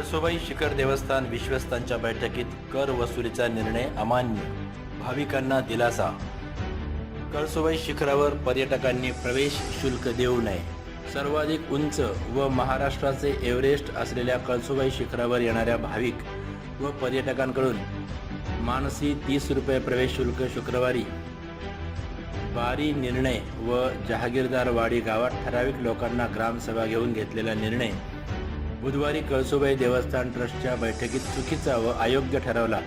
कळसुबाई शिखर देवस्थान विश्वस्तांच्या बैठकीत कर वसुलीचा निर्णय अमान्य भाविकांना दिलासा. कळसुबाई शिखरावर पर्यटकांनी प्रवेश शुल्क देऊ नये. सर्वाधिक उंच व महाराष्ट्राचे एव्हरेस्ट असलेल्या कळसुबाई शिखरावर येणाऱ्या भाविक व पर्यटकांकडून मानसी तीस रुपये प्रवेश शुल्क शुक्रवारी. बारी निर्णय व जहागीरदारवाडी गावात ठराविक लोकांना ग्रामसभा घेऊन घेतलेला निर्णय बुधवारी कळसुबाई देवस्थान ट्रस्टच्या बैठकीत चुकीचा व अयोग्य ठरवला.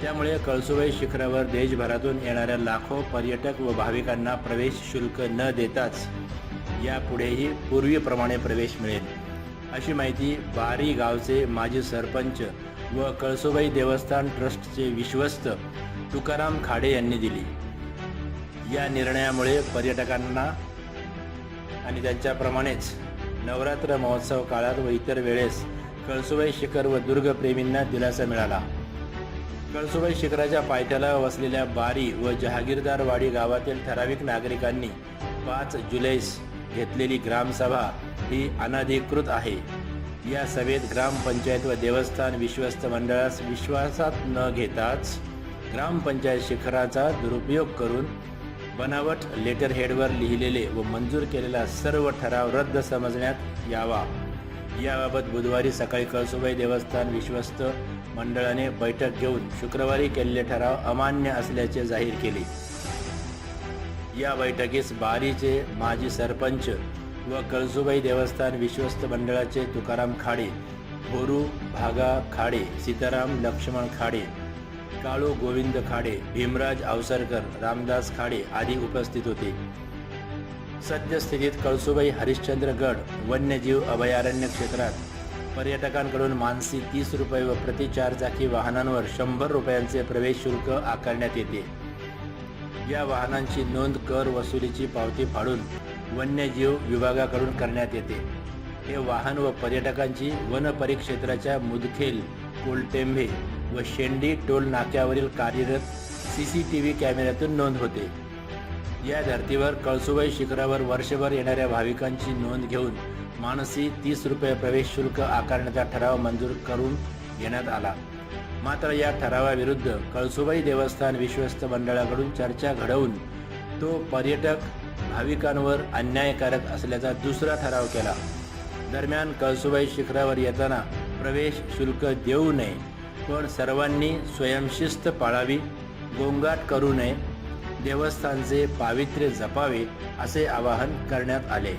त्यामुळे कळसुबाई शिखरावर देशभरातून येणाऱ्या लाखो पर्यटक व भाविकांना प्रवेश शुल्क न देताच यापुढेही पूर्वीप्रमाणे प्रवेश मिळेल. अशी माहिती बारी गावचे माजी सरपंच व कळसुबाई देवस्थान ट्रस्टचे विश्वस्त तुकाराम खाडे यांनी दिली. या निर्णयामुळे पर्यटकांना आणि त्यांच्याप्रमाणेच नवरात्र महोत्सव काळात व इतर वेळेस कळसुबाई शिखर व दुर्गप्रेमींना दिलासा मिळाला. कळसुबाई शिखराच्या पायथ्याला वसलेल्या बारी व जहागीरदारवाडी गावातील ठराविक नागरिकांनी पाच जुलैस घेतलेली ग्रामसभा ही अनधिकृत आहे. या सभेत ग्रामपंचायत व देवस्थान विश्वस्त मंडळास विश्वासात न घेताच ग्रामपंचायत शिखराचा दुरुपयोग करून बनावट लेटर हेडवर लिहिलेले व मंजूर केलेला सर्व ठराव रद्द समजण्यात यावा. याबाबत बुधवारी सकाळी कळसुबाई देवस्थान विश्वस्त मंडळाने बैठक घेऊन शुक्रवारी केलेले ठराव अमान्य असल्याचे जाहीर केले. या बैठकीस बारीचे माजी सरपंच व कळसुबाई देवस्थान विश्वस्त मंडळाचे तुकाराम खाडे भोरू भागा खाडे सीताराम लक्ष्मण खाडे काळू गोविंद खाडे भीमराज अवसरकर रामदास खाडे आदी उपस्थित होते. सद्यस्थितीत कळसुबाई हरिश्चंद्रगड वन्यजीव अभयारण्य क्षेत्रात. पर्यटकांकडून मानसी तीस रुपये व प्रति चार चाकी वाहनांवर शंभर रुपयांचे प्रवेश शुल्क आकारण्यात येते. या वाहनांची नोंद कर वसुलीची पावती फाडून वन्यजीव विभागाकडून करण्यात येते. हे वाहन व पर्यटकांची वन परिक्षेत्राच्या मुदखेल कोलटेंभे व शेंडी टोल नाक्यावरील कार्यरत सी सी टी व्ही कॅमेऱ्यातून नोंद होते. या धर्तीवर कळसुबाई शिखरावर वर्षभर येणाऱ्या भाविकांची नोंद घेऊन मानसी तीस रुपये प्रवेश शुल्क आकारण्याचा ठराव मंजूर करून घेण्यात आला. मात्र या ठरावाविरुद्ध कळसुबाई देवस्थान विश्वस्त मंडळाकडून चर्चा घडवून तो पर्यटक भाविकांवर अन्यायकारक असल्याचा दुसरा ठराव केला. दरम्यान कळसुबाई शिखरावर येताना प्रवेश शुल्क देऊ नये. पण सर्वांनी स्वयंशिस्त पाळावी गोंगाट करू नये देवस्थानचे पावित्र्य जपावे असे आवाहन करण्यात आले.